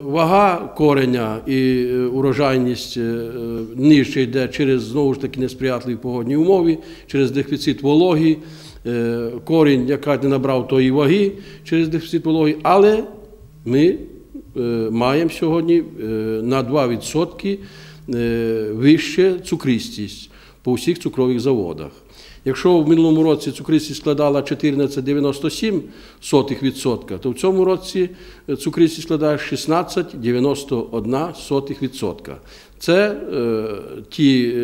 Вага кореня і е, урожайність е, е, нижче йде через знову ж таки несприятливі погодні умови, через дефіцит вологи. Е, Корінь, яка не набрав тої ваги через дефіцит вологи, але ми маємо сьогодні на 2% е, вище цукристість по всіх цукрових заводах. Якщо в минулому році цукристість складала 14,97%, то в цьому році е, цукристість складає 16,91%. Це е, ті е,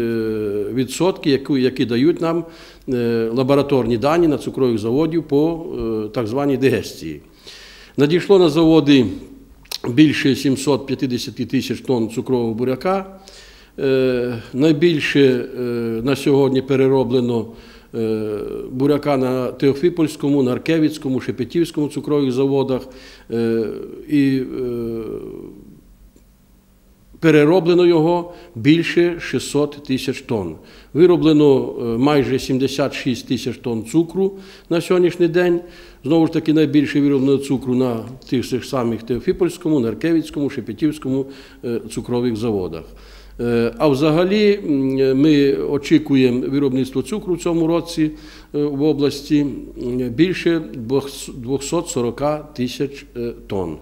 відсотки, які, які дають нам е, лабораторні дані на цукрових заводів по е, так званій дигестії. Надійшло на заводи більше 750 тисяч тонн цукрового буряка. Е, Найбільше е, на сьогодні перероблено е, буряка на Теофіпольському, Наркевицькому, Шепетівському цукрових заводах. І перероблено його більше 600 тисяч тонн. Вироблено майже 76 тисяч тонн цукру на сьогоднішній день. Знову ж таки, найбільше вироблено цукру на тих самих Теофіпольському, Наркевицькому, Шепетівському цукрових заводах. Е, А взагалі ми очікуємо виробництво цукру в цьому році е, в області більше 240 тисяч е, тонн.